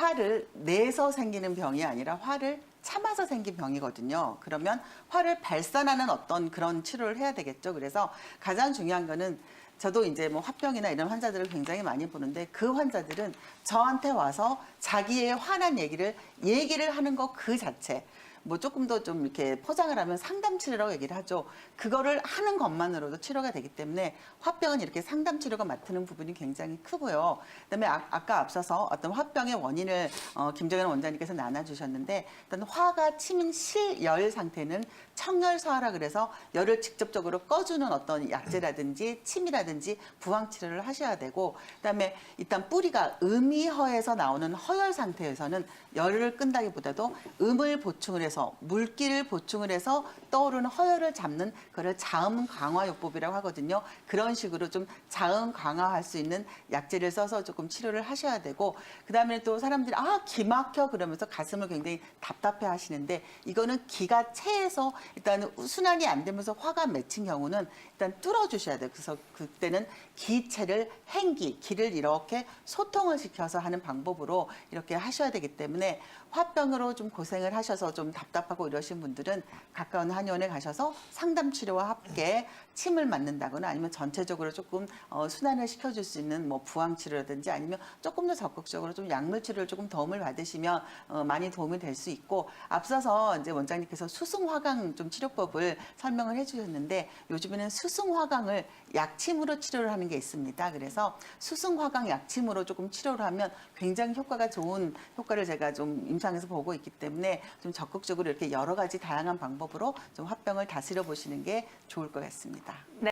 화를 내서 생기는 병이 아니라 화를 참아서 생긴 병이거든요. 그러면 화를 발산하는 어떤 그런 치료를 해야 되겠죠. 그래서 가장 중요한 거는 저도 이제 뭐 화병이나 이런 환자들을 굉장히 많이 보는데 그 환자들은 저한테 와서 자기의 화난 얘기를 얘기를 하는 것그 자체 뭐 조금 더 좀 이렇게 포장을 하면 상담 치료라고 얘기를 하죠. 그거를 하는 것만으로도 치료가 되기 때문에 화병은 이렇게 상담 치료가 맡는 부분이 굉장히 크고요. 그다음에 아, 까 앞서서 어떤 화병의 원인을 어, 김정현 원장님께서 나눠주셨는데 일단 화가 치민 실열 상태는 청열소화라 그래서 열을 직접적으로 꺼주는 어떤 약제라든지 침이라든지 부항 치료를 하셔야 되고 그다음에 일단 뿌리가 음이허에서 나오는 허열 상태에서는 열을 끈다기보다도 음을 보충을 해서 물기를 보충을 해서 떠오르는 허열을 잡는 그걸 자음 강화요법이라고 하거든요. 그런 식으로 좀 자음 강화할 수 있는 약제를 써서 조금 치료를 하셔야 되고 그다음에 또 사람들이 아 기막혀 그러면서 가슴을 굉장히 답답해 하시는데 이거는 기가 차에서 일단 순환이 안 되면서 화가 맺힌 경우는 일단 뚫어 주셔야 돼요. 그래서 그때는 기체를 행기 기를 이렇게 소통을 시켜서 하는 방법으로 이렇게 하셔야 되기 때문에 화병으로 좀 고생을 하셔서 좀 답답하고 이러신 분들은 가까운 한의원에 가셔서 상담 치료와 함께 침을 맞는다거나 아니면 전체적으로 조금 어, 순환을 시켜줄 수 있는 뭐 부항 치료라든지 아니면 조금 더 적극적으로 좀 약물 치료를 조금 도움을 받으시면 어, 많이 도움이 될 수 있고 앞서서 이제 원장님께서 수승화강 좀 치료법을 설명을 해주셨는데 요즘에는 수승화강을 약침으로 치료를 하는 게 있습니다. 그래서 수승화강 약침으로 조금 치료를 하면 굉장히 효과가 좋은 효과를 제가 좀 임상에서 보고 있기 때문에 좀 적극적으로 이렇게 여러 가지 다양한 방법으로 좀 화병을 다스려 보시는 게 좋을 것 같습니다.